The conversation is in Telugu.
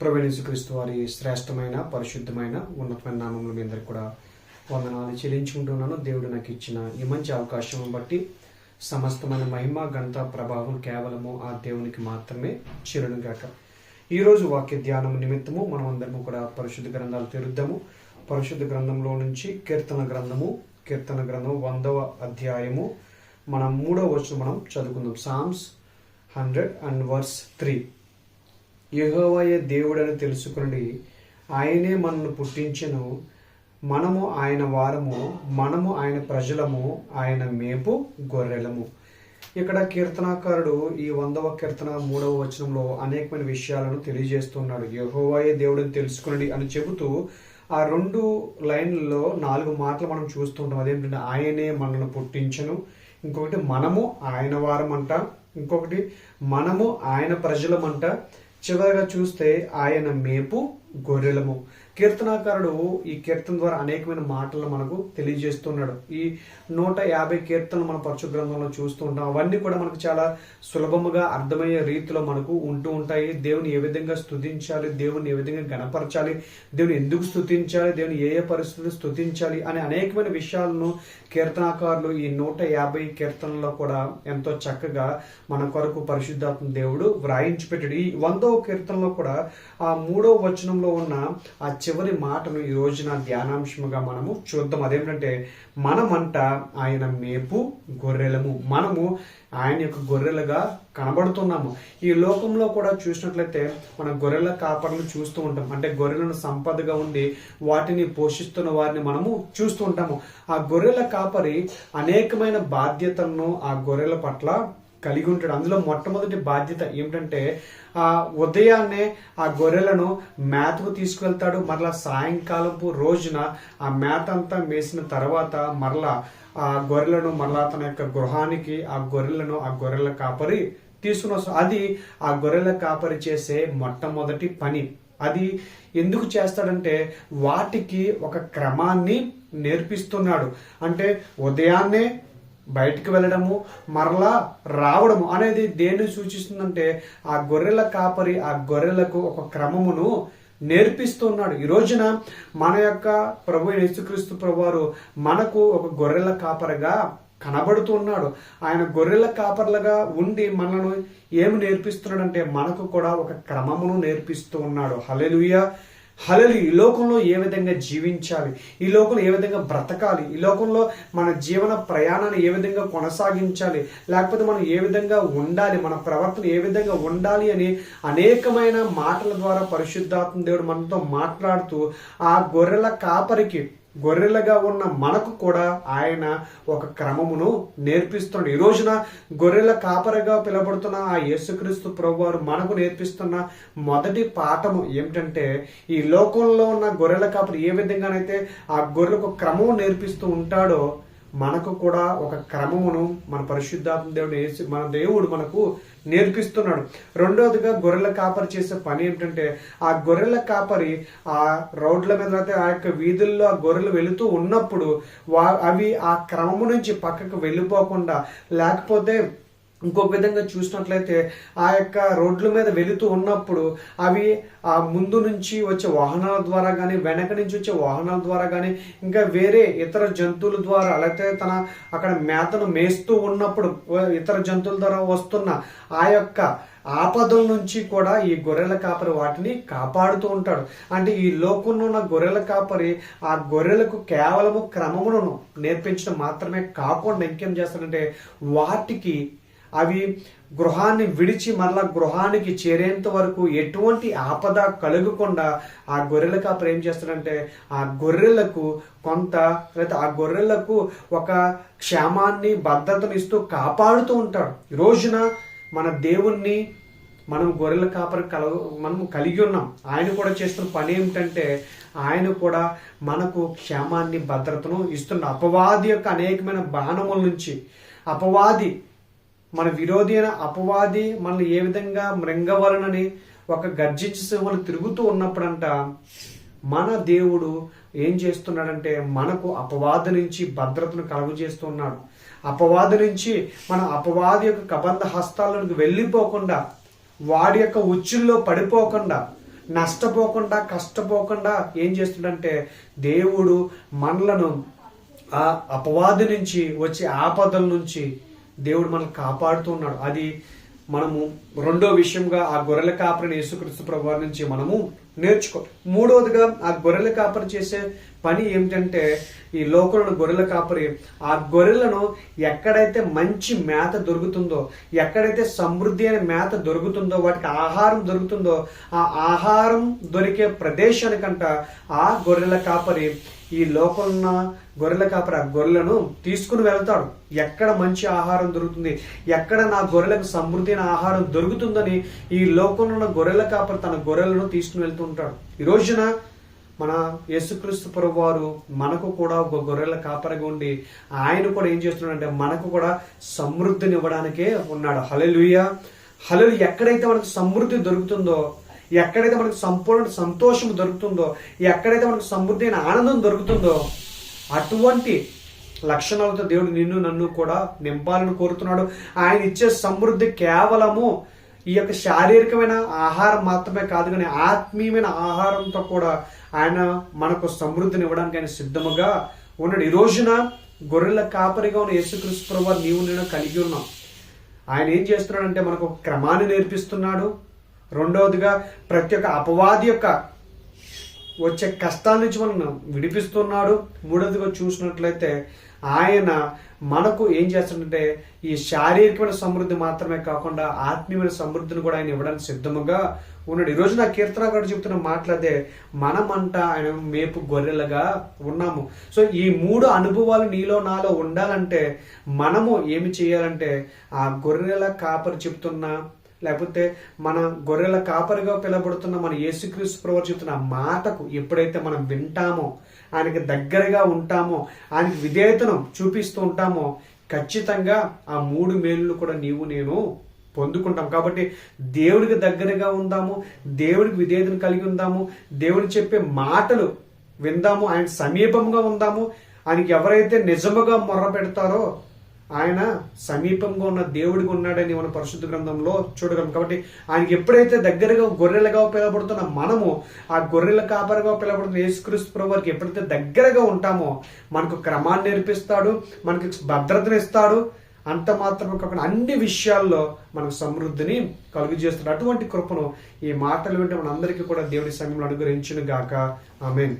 ప్రవేశిక్రీస్తు వారి శ్రేష్టమైన పరిశుద్ధమైన ఉన్నతమైన నామంలో మీ అందరికి కూడా వందనాలు చెల్లించుకుంటున్నాను. దేవుడు నాకు ఇచ్చిన ఈ మంచి అవకాశం బట్టి సమస్తమైన మహిమ ఘనత ప్రభావం కేవలము ఆ దేవునికి మాత్రమే చిరునుగాక. ఈరోజు వాక్య ధ్యానం నిమిత్తము మనం అందరము కూడా పరిశుద్ధ గ్రంథాలు తెరుద్దాము. పరిశుద్ధ గ్రంథంలో నుంచి కీర్తన గ్రంథము కీర్తన గ్రంథం వందవ అధ్యాయము. మనం మూడవ వచనం మనం చదువుకుందాం. Psalms hundred and verse three యెహోవాయే దేవుడని తెలుసుకుని ఆయనే మనను పుట్టించను. మనము ఆయన వారము మనము ఆయన ప్రజలము ఆయన మేపు గొర్రెలము. ఇక్కడ కీర్తనాకారుడు ఈ వందవ కీర్తన మూడవ వచనంలో అనేకమైన విషయాలను తెలియజేస్తున్నాడు. యహోవాయే దేవుడని తెలుసుకుని అని చెబుతూ ఆ రెండు లైన్లలో నాలుగు మాటలు మనం చూస్తుంటాం. అదేంటంటే ఆయనే మనల్ని పుట్టించను. ఇంకొకటి మనము ఆయన వారమంట. ఇంకొకటి మనము ఆయన ప్రజలమంట. చివరిగా చూస్తే ఆయన మేపు గొర్రెలము. కీర్తనాకారుడు ఈ కీర్తన ద్వారా అనేకమైన మాటలు మనకు తెలియజేస్తున్నాడు. ఈ నూట యాభై కీర్తనలు మన పరచు గ్రంథంలో చూస్తూ ఉంటాం. అవన్నీ కూడా మనకు చాలా సులభముగా అర్థమయ్యే రీతిలో మనకు ఉంటూ ఉంటాయి. దేవుని ఏ విధంగా స్తుతించాలి? దేవుని ఏ విధంగా గణపరచాలి? దేవుని ఎందుకు స్తుతించాలి? దేవుని ఏ ఏ పరిస్థితులు స్తుతించాలి? అనే అనేకమైన విషయాలను కీర్తనాకారులు ఈ నూట యాభై కీర్తనలో కూడా ఎంతో చక్కగా మన కొరకు పరిశుద్ధాత్మ దేవుడు వ్రాయించి పెట్టాడు ఈ వందో కీర్తనలో కూడా ఆ మూడో వచనంలో ఉన్న ఆ చివరి మాటను ఈ రోజున ధ్యానాంశముగా మనము చూద్దాం. అదేంటంటే మనమంట ఆయన మేపు గొర్రెలము. మనము ఆయన యొక్క గొర్రెలుగా కనబడుతున్నాము. ఈ లోకంలో కూడా చూసినట్లయితే మన గొర్రెల కాపర్లను చూస్తూ ఉంటాం. అంటే గొర్రెలను సంపదగా ఉండి వాటిని పోషిస్తున్న వారిని మనము చూస్తూ ఉంటాము. ఆ గొర్రెల కాపరి అనేకమైన బాధ్యతలను ఆ గొర్రెల పట్ల కలిగి ఉంటాడు అందులో మొట్టమొదటి బాధ్యత ఏమిటంటే ఆ ఉదయాన్నే ఆ గొర్రెలను మేతకు తీసుకువెళ్తాడు. మరలా సాయంకాలపు రోజున ఆ మేత అంతా మేసిన తర్వాత మరలా ఆ గొర్రెలను మరలా తన యొక్క గృహానికి ఆ గొర్రెలను ఆ గొర్రెల కాపరి తీసుకుని వస్తాం అది ఆ గొర్రెల కాపరి చేసే మొట్టమొదటి పని. అది ఎందుకు చేస్తాడంటే వాటికి ఒక క్రమాన్ని నేర్పిస్తున్నాడు. అంటే ఉదయాన్నే బయటికి వెళ్ళడము మరలా రావడము అనేది దేన్ని సూచిస్తుందంటే ఆ గొర్రెల కాపరి ఆ గొర్రెలకు ఒక క్రమమును నేర్పిస్తున్నాడు. ఈ రోజున మన యొక్క ప్రభు యేసుక్రీస్తు ప్రభువారు మనకు ఒక గొర్రెల కాపరిగా కనబడుతున్నాడు ఆయన గొర్రెల కాపర్లుగా ఉండి మనను ఏమి నేర్పిస్తున్నాడంటే మనకు కూడా ఒక క్రమమును నేర్పిస్తూ ఉన్నాడు. హలెలుయ హలలు ఈ లోకంలో ఏ విధంగా జీవించాలి? ఈ లోకంలో ఏ విధంగా బ్రతకాలి? ఈ లోకంలో మన జీవన ప్రయాణాన్ని ఏ విధంగా కొనసాగించాలి? లేకపోతే మనం ఏ విధంగా ఉండాలి? మన ప్రవర్తన ఏ విధంగా ఉండాలి అని అనేకమైన మాటల ద్వారా పరిశుద్ధాత్మ దేవుడు మనతో మాట్లాడుతూ ఆ గొర్రెల కాపరికి గొర్రెలుగా ఉన్న మనకు కూడా ఆయన ఒక క్రమమును నేర్పిస్తున్నాడు ఈ రోజున గొర్రెల కాపరిగా పిలబడుతున్న ఆ యేసుక్రీస్తు ప్రభువారు మనకు నేర్పిస్తున్న మొదటి పాఠము ఏమిటంటే ఈ లోకంలో ఉన్న గొర్రెల కాపరి ఏ విధంగానైతే ఆ గొర్రెలకు క్రమం నేర్పిస్తూ ఉంటాడో మనకు కూడా ఒక క్రమమును మన పరిశుద్ధాత్మ దేవుడు యేసు- మన దేవుడు మనకు నేర్పిస్తున్నాడు. రెండవదిగా గొర్రెల కాపరి చేసే పని ఏంటంటే ఆ గొర్రెల కాపరి ఆ రోడ్ల మీద అయితే ఆ యొక్క వీధుల్లో ఆ గొర్రెలు వెళుతూ ఉన్నప్పుడు వా అవి ఆ క్రమము నుంచి పక్కకు వెళ్ళిపోకుండా లేకపోతే ఇంకొక విధంగా చూసినట్లయితే ఆ యొక్క రోడ్ల మీద వెళుతూ ఉన్నప్పుడు అవి ఆ ముందు నుంచి వచ్చే వాహనాల ద్వారా కానీ వెనక నుంచి వచ్చే వాహనాల ద్వారా కానీ ఇంకా వేరే ఇతర జంతువుల ద్వారా లేకపోతే తన అక్కడ మేతను మేస్తూ ఉన్నప్పుడు ఇతర జంతువుల ద్వారా వస్తున్న ఆ యొక్క ఆపదల నుంచి కూడా ఈ గొర్రెల కాపరి వాటిని కాపాడుతూ ఉంటాడు. అంటే ఈ లోకంలో ఉన్న గొర్రెల కాపరి ఆ గొర్రెలకు కేవలము క్రమములను నేర్పించడం మాత్రమే కాకుండా ఇంకేం చేస్తాడంటే వాటికి అవి గృహాన్ని విడిచి మరలా గృహానికి చేరేంత వరకు ఎటువంటి ఆపద కలగకుండా ఆ గొర్రెల కాపరి ఏం చేస్తాడంటే ఆ గొర్రెలకు కొంత లేదా ఆ గొర్రెలకు ఒక క్షేమాన్ని భద్రతను ఇస్తూ కాపాడుతూ ఉంటాడు. ఈ రోజున మన దేవుణ్ణి మనం గొర్రెల కాపరి కల మనం కలిగి ఉన్నాం. ఆయన కూడా చేస్తున్న పని ఏమిటంటే ఆయన కూడా మనకు క్షేమాన్ని భద్రతను ఇస్తున్న అపవాది యొక్క అనేకమైన బాణముల నుంచి అపవాది మన విరోధి అయిన అపవాది మనల్ని ఏ విధంగా మృంగవలనని ఒక గర్జించి సింహలు తిరుగుతూ ఉన్నప్పుడంట మన దేవుడు ఏం చేస్తున్నాడంటే మనకు అపవాది నుంచి భద్రతను కలుగజేస్తున్నాడు అపవాది నుంచి మన అపవాది యొక్క కబంధ హస్తాలకు వెళ్ళిపోకుండా వాడి యొక్క ఉచ్చుల్లో పడిపోకుండా నష్టపోకుండా కష్టపోకుండా ఏం చేస్తుందంటే దేవుడు మనలను ఆ అపవాది నుంచి వచ్చే ఆపదల నుంచి దేవుడు మనల్ని కాపాడుతున్నాడు అది మనము రెండో విషయంగా ఆ గొర్రెల కాపరిని యేసుక్రీస్తు ప్రభు నుంచి మనము నేర్చుకో మూడవదిగా ఆ గొర్రెల కాపరి చేసే పని ఏమిటంటే ఈ లోకంలో గొర్రెల కాపరి ఆ గొర్రెలను ఎక్కడైతే మంచి మేత దొరుకుతుందో ఎక్కడైతే సమృద్ధి అయిన మేత దొరుకుతుందో వాటికి ఆహారం దొరుకుతుందో ఆ ఆహారం దొరికే ప్రదేశానికంట ఆ గొర్రెల కాపరి ఈ లోకంలో గొర్రెల కాపరి ఆ గొర్రెలను తీసుకుని వెళ్తాడు. ఎక్కడ మంచి ఆహారం దొరుకుతుంది? ఎక్కడ నా గొర్రెలకు సమృద్ధి ఆహారం దొరుకుతుందని ఈ లోకంలో ఉన్న గొర్రెల కాపరి తన గొర్రెలను తీసుకుని వెళ్తూ ఉంటాడు. ఈ రోజున మన యేసుక్రీస్తు ప్రభు వారు మనకు కూడా ఒక గొర్రెల కాపరగా ఉండి ఆయన కూడా ఏం చేస్తున్నాడంటే మనకు కూడా సమృద్ధిని ఇవ్వడానికే ఉన్నాడు. హలలుయ హలలు ఎక్కడైతే మనకు సమృద్ధి దొరుకుతుందో ఎక్కడైతే మనకు సంపూర్ణ సంతోషం దొరుకుతుందో ఎక్కడైతే మనకు సమృద్ధి అయిన ఆనందం దొరుకుతుందో అటువంటి లక్షణాలతో దేవుడు నిన్ను నన్ను కూడా నింపాలని కోరుతున్నాడు. ఆయన ఇచ్చే సమృద్ధి కేవలము ఈ యొక్క శారీరకమైన ఆహారం మాత్రమే కాదు కానీ ఆత్మీయమైన ఆహారంతో కూడా ఆయన మనకు సమృద్ధిని ఇవ్వడానికి ఆయన సిద్ధముగా ఉన్నాడు. ఈ రోజున గొర్రెల కాపరిగా ఉన్న యేసుక్రీస్తు ప్రభు నీవు నేను కలిగి ఉన్నాం. ఆయన ఏం చేస్తున్నాడంటే మనకు క్రమాన్ని నేర్పిస్తున్నాడు. రెండవదిగా ప్రతి ఒక్క అపవాది యొక్క వచ్చే కష్టాల నుంచి మనం విడిపిస్తున్నాడు. మూడవదిగా చూసినట్లయితే ఆయన మనకు ఏం చేస్తాడంటే ఈ శారీరకమైన సమృద్ధి మాత్రమే కాకుండా ఆత్మీయమైన సమృద్ధిని కూడా ఆయన ఇవ్వడానికి సిద్ధముగా ఉన్నాడు. ఈరోజు నా కీర్తన గారు చెప్తున్న మాట్లాడితే మనమంట ఆయన మేపు గొర్రెలుగా ఉన్నాము. సో ఈ మూడు అనుభవాలు నీలో నాలో ఉండాలంటే మనము ఏమి చేయాలంటే ఆ గొర్రెల కాపరి చెప్తున్న లేకపోతే మన గొర్రెల కాపరిగా పిలబడుతున్న మన యేసుక్రీస్తు ప్రభు చెప్తున్న మాటకు ఎప్పుడైతే మనం వింటామో ఆయనకి దగ్గరగా ఉంటామో ఆయనకి విధేయతను చూపిస్తూ ఉంటామో ఖచ్చితంగా ఆ మూడు మేలు కూడా నీవు నేను పొందుకుంటాం. కాబట్టి దేవుడికి దగ్గరగా ఉందాము దేవుడికి విధేయతను కలిగి ఉందాము దేవుడు చెప్పే మాటలు విందాము ఆయన సమీపంగా ఉందాము ఆయనకి ఎవరైతే నిజముగా మొర్ర పెడతారో ఆయన సమీపంగా ఉన్న దేవుడికి ఉన్నాడని మన పరిశుద్ధ గ్రంథంలో చూడగలం. కాబట్టి ఆయన ఎప్పుడైతే దగ్గరగా గొర్రెలుగా పిలవబడుతున్న మనము ఆ గొర్రెల కాపరిగా పిలవబడుతున్న యేసుక్రీస్తు ప్రభు వారికి ఎప్పుడైతే దగ్గరగా ఉంటామో మనకు క్రమాన్ని నేర్పిస్తాడు మనకి భద్రతను ఇస్తాడు అంత మాత్రమే కాకుండా అన్ని విషయాల్లో మనకు సమృద్ధిని కలుగు చేస్తాడు అటువంటి కృపను ఈ మాటలు వింటే మనందరికీ కూడా దేవుడి సమయంలో అనుగ్రహించును గాక. ఆమెన్.